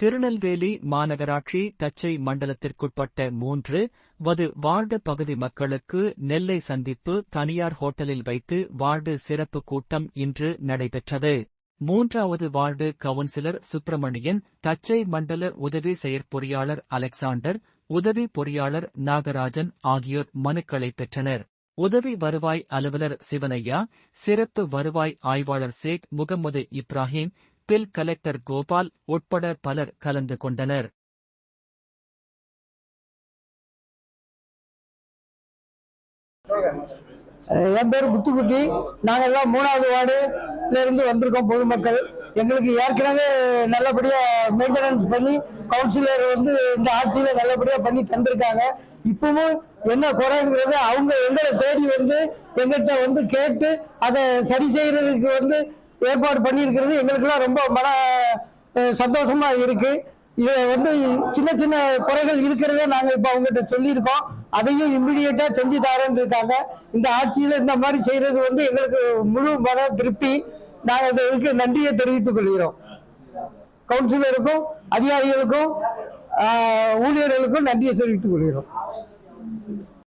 திருநெல்வேலி மாநகராட்சி தச்சை மண்டலத்திற்குட்பட்ட மூன்று வது வார்டு பகுதி மக்களுக்கு நெல்லை சந்திப்பு தனியார் ஹோட்டலில் வைத்து வார்டு சிறப்பு கூட்டம் இன்று நடைபெற்றது. மூன்றாவது வார்டு கவுன்சிலர் சுப்பிரமணியன் தச்சை மண்டல உதவி செயற்பொறியாளர் அலெக்சாண்டர் உதவி பொறியாளர் நாகராஜன் ஆகியோர் மனுக்களை பெற்றனர். உதவி வருவாய் அலுவலர் சிவனையா சிறப்பு வருவாய் ஆய்வாளர் ஷேக் முகமது இப்ராஹிம் பில் கலெக்டர் கோபால் உட்பட பலர் கலந்து கொண்டனர். என் பேர் முத்துக்குட்டி. நாங்கள் எல்லாம் மூணாவது வார்டுல இருந்து வந்திருக்கோம் பொதுமக்கள். எங்களுக்கு ஏற்கனவே நல்லபடியா மெயின்டெனன்ஸ் பண்ணி கவுன்சிலர் வந்து இந்த ஆட்சியில நல்லபடியா பண்ணி தந்திருக்காங்க. இப்பவும் என்ன குறைங்கிறது அவங்க எங்களை தேடி வந்து எங்கிட்ட வந்து கேட்டு அதை சரி செய்யறதுக்கு வந்து ஏற்பாடு பண்ணியிருக்கிறது. எங்களுக்கெல்லாம் ரொம்ப மன சந்தோஷமாக சந்தோஷமா இருக்கு. இது வந்து சின்ன சின்ன குறைகள் இருக்கிறத நாங்கள் இப்போ அவங்ககிட்ட சொல்லியிருக்கோம். அதையும் இம்மிடியேட்டாக செஞ்சு தரேன்னு இருக்காங்க. இந்த ஆட்சியில் இந்த மாதிரி செய்கிறது வந்து எங்களுக்கு முழு மன திருப்தி. நாங்கள் இதுக்கு நன்றியை தெரிவித்துக் கொள்கிறோம். கவுன்சிலருக்கும் அதிகாரிகளுக்கும் ஊழியர்களுக்கும் நன்றியை தெரிவித்துக் கொள்கிறோம்.